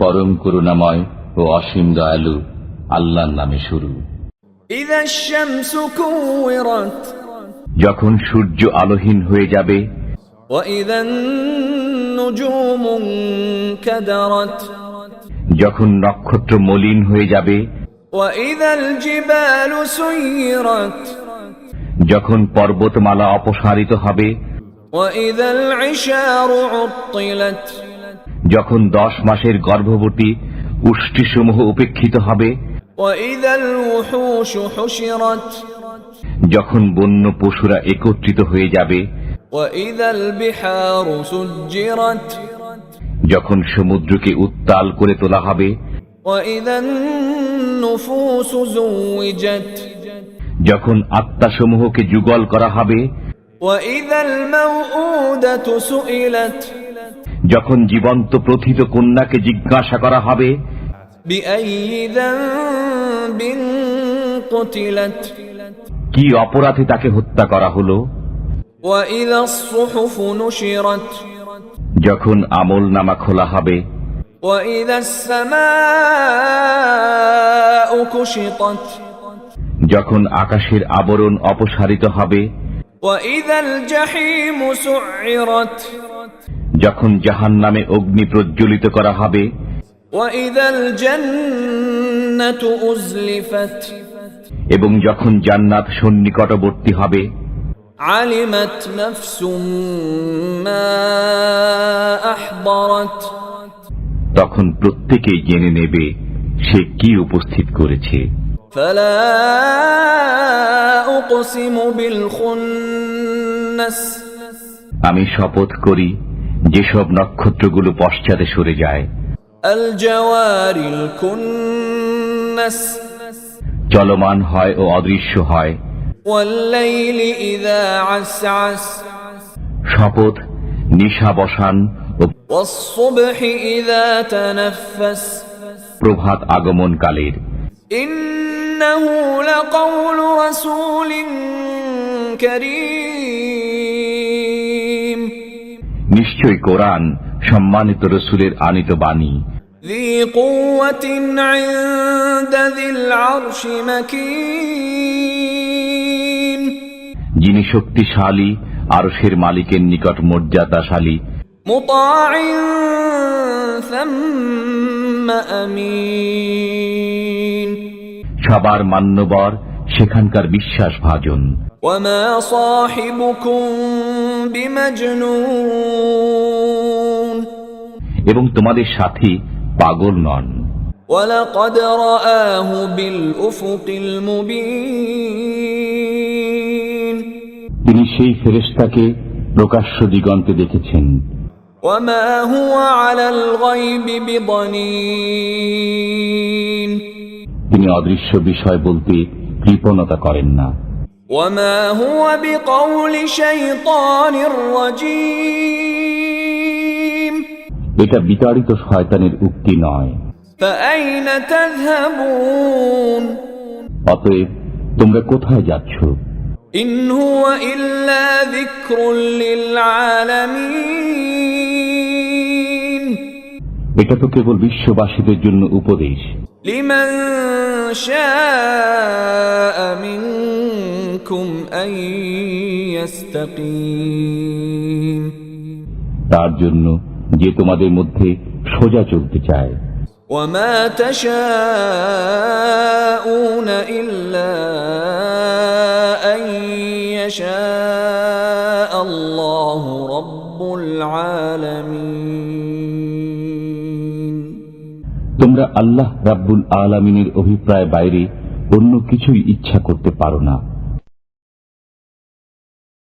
পরম করুণাময় ও অসীম দয়ালু আল্লাহর নামে শুরু। যখন সূর্য আলোহীন হয়ে যাবে যখন নক্ষত্র মলিন হয়ে যাবে যখন পর্বতমালা অপসারিত হবে যখন দশ মাসের গর্ভবতী উষ্টিসমূহ উপেক্ষিত হবে وإذا الوحوش حشرت যখন বন্য পশুরা একত্রিত হয়ে যাবে وإذا البحار سجرت যখন সমুদ্রকে উত্তাল করে তোলা হবে وإذا النفوس زوجت যখন আত্মাসমূহকে যুগল করা হবে وإذا الموءودة سئلت যখন জীবন্ত প্রথিত কন্যাকে জিজ্ঞাসা করা হবে কি অপরাধে তাকে হত্যা করা হলো? যখন আমল নামা খোলা হবে যখন আকাশের আবরণ অপসারিত হবে যখন জাহান নামে অগ্নি প্রজ্বলিত করা হবে وإذا الجنة أزلفت এবং যখন জান্নাত সন্নিকটবর্তী হবে علمت نفس ما أحضرت তখন প্রত্যেকেই জেনে নেবে সে কি উপস্থিত করেছে فلا أقسم بالخنس আমি শপথ করি যেসব নক্ষত্রগুলো পশ্চাতে সরে যায় الجوار الكنس চলমান হয় ও অদৃশ্য হয় والليل إذا عسعس শপথ নিশা বসান ও والصبح إذا تنفس প্রভাত আগমনকালের إنه لقول رسول كريم নিশ্চয় কোরআন সম্মানিত রসুলের আনিত বাণী ذي قوة عند ذي العرش مكين যিনি শক্তিশালী আরশের মালিকের নিকট মর্যাদাশালী مطاع ثم أمين সবার মান্যবর সেখানকার বিশ্বাস ভাজন وما صاحبكم بمجنون এবং তোমাদের সাথী পাগল নন ولقد رآه بالأفق المبين তিনি সেই ফেরেশতাকে প্রকাশ্য দিগন্তে দেখেছেন وما هو على الغيب بضنين তিনি অদৃশ্য বিষয় বলতে কৃপণতা করেন না وما هو بقول شيطان رجيم এটা বিতাড়িত শয়তানের উক্তি নয় فأين تذهبون অতএব তোমরা কোথায় যাচ্ছ إن هو إلا ذكر للعالمين এটা তো কেবল বিশ্ববাসীদের জন্য উপদেশ لمن شاء منكم أن يستقيم তার জন্য যে তোমাদের মধ্যে সোজা চলতে চায় وما تشاءون إلا أن يشاء الله رب العالمين তোমরা আল্লাহ রাব্বুল আলমিনের অভিপ্রায় বাইরে অন্য কিছুই ইচ্ছা করতে পারো না।